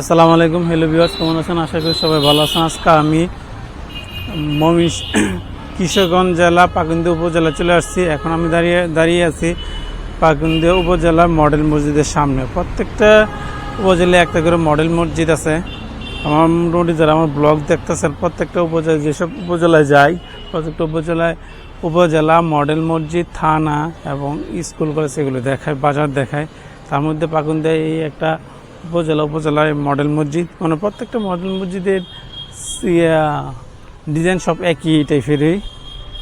আসসালামু আলাইকুম hello viewers কেমন আছেন? আশা করি সবাই ভালো আছেন। আজকে আমি মমিস কিশোরগঞ্জ জেলা পাকুন্দি উপজেলা চলে আসছি। এখন আমি দাঁড়িয়ে দাঁড়িয়ে আছি পাকুন্দি উপজেলার মডেল মসজিদের সামনে। প্রত্যেকটা উপজেলায় একটা করে মডেল মসজিদ আছে। আমার মোটামুটি যারা আমার ব্লগ দেখতেছেন, প্রত্যেকটা উপজেলা, যেসব উপজেলায় যাই, প্রত্যেকটা উপজেলায় উপজেলা মডেল মসজিদ, থানা এবং স্কুল, কলেজ এগুলো দেখায়, বাজার দেখায়। তার মধ্যে পাকুন্দিয়া এই একটা উপজেলা উপজেলায় মডেল মসজিদ। মানে প্রত্যেকটা মডেল মসজিদের ডিজাইন সব একই টাইপেরই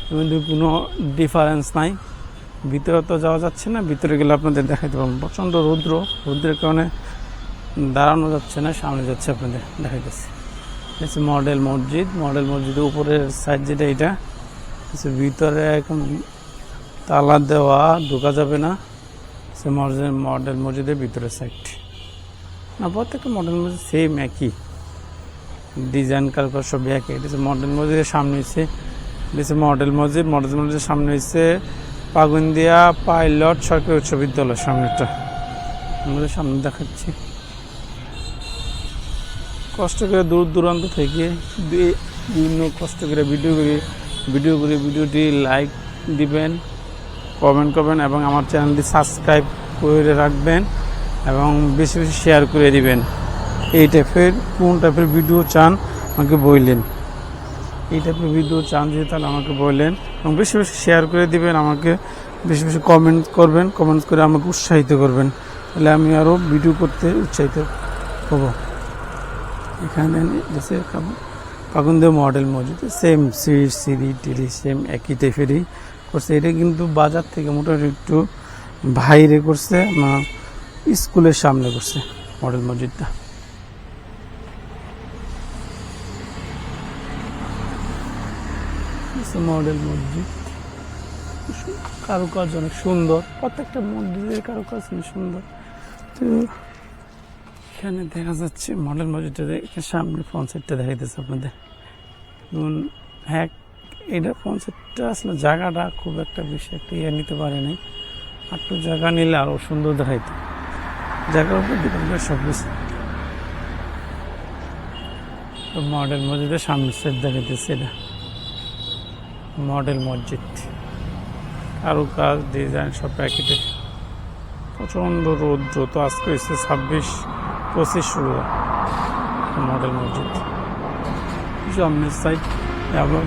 কিন্তু কোনো ডিফারেন্স নাই। ভিতরে তো যাওয়া যাচ্ছে না, ভিতরে গেলে আপনাদের দেখাইতে পারব। প্রচণ্ড রৌদ্র। রৌদ্রের কারণে দাঁড়ানো যাচ্ছে না, সামনে যাচ্ছে আপনাদের দেখাইতেছি। হচ্ছে মডেল মসজিদ। মডেল মসজিদের উপরের সাইড যেটা এটা হচ্ছে ভিতরে এখন তালা দেওয়া ঢোকা যাবে না। সে মডেল মডেল মসজিদের ভিতরের সাইড না প্রত্যেকটা মডেল মসজিদ সেম একই। ডিজাইন কারবার সব একই। এটা মডেল মসজিদের সামনে হচ্ছে এটা মডেল মসজিদ মডেল মসজিদের সামনে হচ্ছে পাগুন্দিয়া পাইলট সরকারি উচ্চ বিদ্যালয় সামনেটা আমাদের সামনে দেখাচ্ছি। কষ্ট করে দূর দূরান্ত থেকে বিভিন্ন কষ্ট করে ভিডিও করে। ভিডিও করে ভিডিওটি লাইক দিবেন কমেন্ট করবেন এবং আমার চ্যানেলটি সাবস্ক্রাইব করে রাখবেন। এবং বেশি বেশি শেয়ার করে দিবেন। এই টাইপের কোন টাইপের ভিডিও চান, আমাকে বললেন। এই টাইপের ভিডিও চান যদি, তাহলে আমাকে বললেন। এবং বেশি বেশি শেয়ার করে দিবেন, আমাকে বেশি বেশি কমেন্ট করবেন কমেন্ট করে আমাকে উৎসাহিত করবেন। তাহলে আমি আরও ভিডিও করতে উৎসাহিত হব। এখানে দেশে পাকুন্দে মডেল মজুদ। সেম সিট সিঁড়ি টিড়ি সেম একই টাইপেরই করছে। এটা কিন্তু বাজার থেকে মোটামুটি একটু ভাইরে করছে। না স্কুলের সামনে করছে মডেল মসজিদটা। মডেল মসজিদ। কারুকাজ অনেক সুন্দর। প্রত্যেকটা মসজিদের কারুকাজ অনেক সুন্দর। তো এখানে দেখা যাচ্ছে মডেল মসজিদটা সামনে ফ্রন্ট সাইডটা দেখাইতেছে আপনাদের। যেমন হ্যাঁ এটা ফ্রন্ট সাইডটা আসলে জায়গাটা খুব একটা বেশি একটা ইয়ে নিতে পারে নাই। আর একটু জায়গা নিলে আরও সুন্দর দেখাইতো। জায়গার উপর ডিপেন্ড করে সব কিছু। মডেল মসজিদের সামনের সাইড দেখাইতেছে এটা। মডেল মসজিদ। কারুকাজ ডিজাইন সব প্যাকেটে প্রচণ্ড রৌদ্র তো আজকে হয়েছে, ছাব্বিশ, পঁচিশ ষোলো মডেল মসজিদ। সামনের সাইড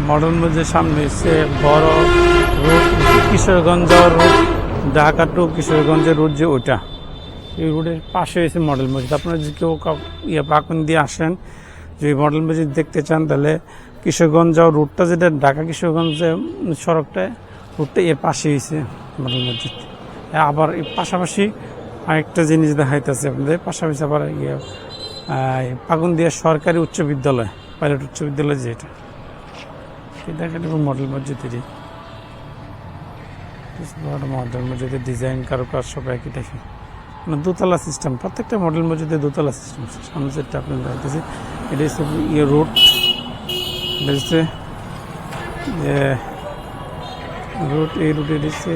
মডেল মসজিদের সামনে হচ্ছে বড় road, Kishoreganj road, Dhaka to কিশোরগঞ্জের রোড যে ওটা এই রোডের পাশে হয়েছে মডেল মসজিদ। আপনারা যদি কেউ ইয়ে পাকুন দিয়ে আসেন, যদি মডেল মসজিদ দেখতে চান, তাহলে কিশোরগঞ্জ যাওয়ার রুটটা যেটা ঢাকা কিশোরগঞ্জ সড়কটা, রুটটা এর পাশে হয়েছে মডেল মসজিদ। আবার পাশাপাশি আরেকটা জিনিস দেখাইতেছে আপনাদের, পাশাপাশি আবার ইয়ে পাকুন্দিয়া সরকারি উচ্চ বিদ্যালয়, পাইলট উচ্চ বিদ্যালয় যেটা। এটা একটা মডেল মসজিদেরই। মডেল মসজিদের ডিজাইন কারুকাজ সব একই মানে দোতলা সিস্টেম, প্রত্যেকটা মডেল মসজিদে দোতলা সিস্টেম সামনে সেটটা আপনি দেখাইতেছি, এটা হচ্ছে ইয়ে রোড এটা হচ্ছে রুট এই রুটে দিচ্ছে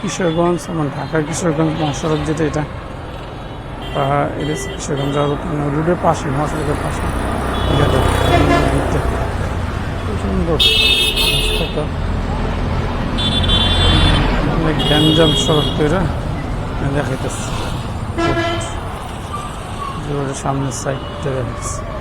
কিশোরগঞ্জ, আমার ঢাকা কিশোরগঞ্জ মহাসড়ক যেটা এটা এটা হচ্ছে কিশোরগঞ্জ মানে রুটের পাশে, মহাসড়কের পাশে সুন্দর। অনেক গ্যাঞ্জাম সড়ক তো এটা দেখাইতেছে সামনের সাইডটা দেখাইতেছে